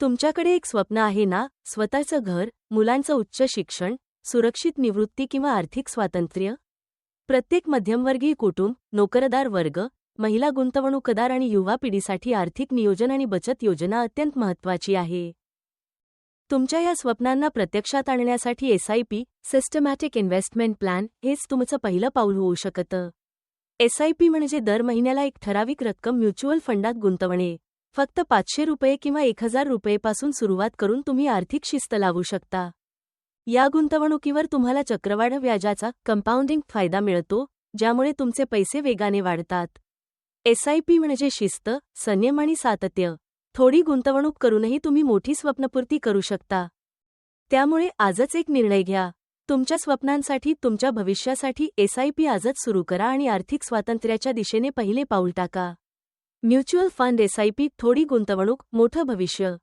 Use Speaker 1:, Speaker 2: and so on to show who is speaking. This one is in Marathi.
Speaker 1: तुमच्याकडे एक स्वप्न आहे ना? स्वतःचं घर मुलांचं उच्च शिक्षण सुरक्षित निवृत्ती किंवा आर्थिक स्वातंत्र्य? प्रत्येक मध्यमवर्गीय कुटुंब नोकरदार वर्ग महिला गुंतवणूकदार आणि युवा पिढीसाठी आर्थिक नियोजन आणि बचत योजना अत्यंत महत्त्वाची आहे. तुमच्या या स्वप्नांना प्रत्यक्षात आणण्यासाठी एसआयपी सिस्टमॅटिक इन्व्हेस्टमेंट प्लॅन हेच तुमचं पहिलं पाऊल होऊ शकतं. एसआयपी म्हणजे दर महिन्याला एक ठराविक रक्कम म्युच्युअल फंडात गुंतवणे. फक्त पाचशे रुपये किंवा एक हजार रुपयेपासून सुरुवात करून तुम्ही आर्थिक शिस्त लावू शकता. या गुंतवणुकीवर तुम्हाला चक्रवाढ व्याजाचा कंपाऊंडिंग फायदा मिळतो ज्यामुळे तुमचे पैसे वेगाने वाढतात. एसआयपी म्हणजे शिस्त संयम आणि सातत्य. थोडी गुंतवणूक करूनही तुम्ही मोठी स्वप्नपूर्ती करू शकता. त्यामुळे आजच एक निर्णय घ्या. तुमच्या स्वप्नांसाठी तुमच्या भविष्यासाठी एसआयपी आजच सुरू करा आणि आर्थिक स्वातंत्र्याच्या दिशेने पहिले पाऊल टाका. म्युच्युअल फंड एसआयपी थोडी गुंतवणूक मोठं भविष्य.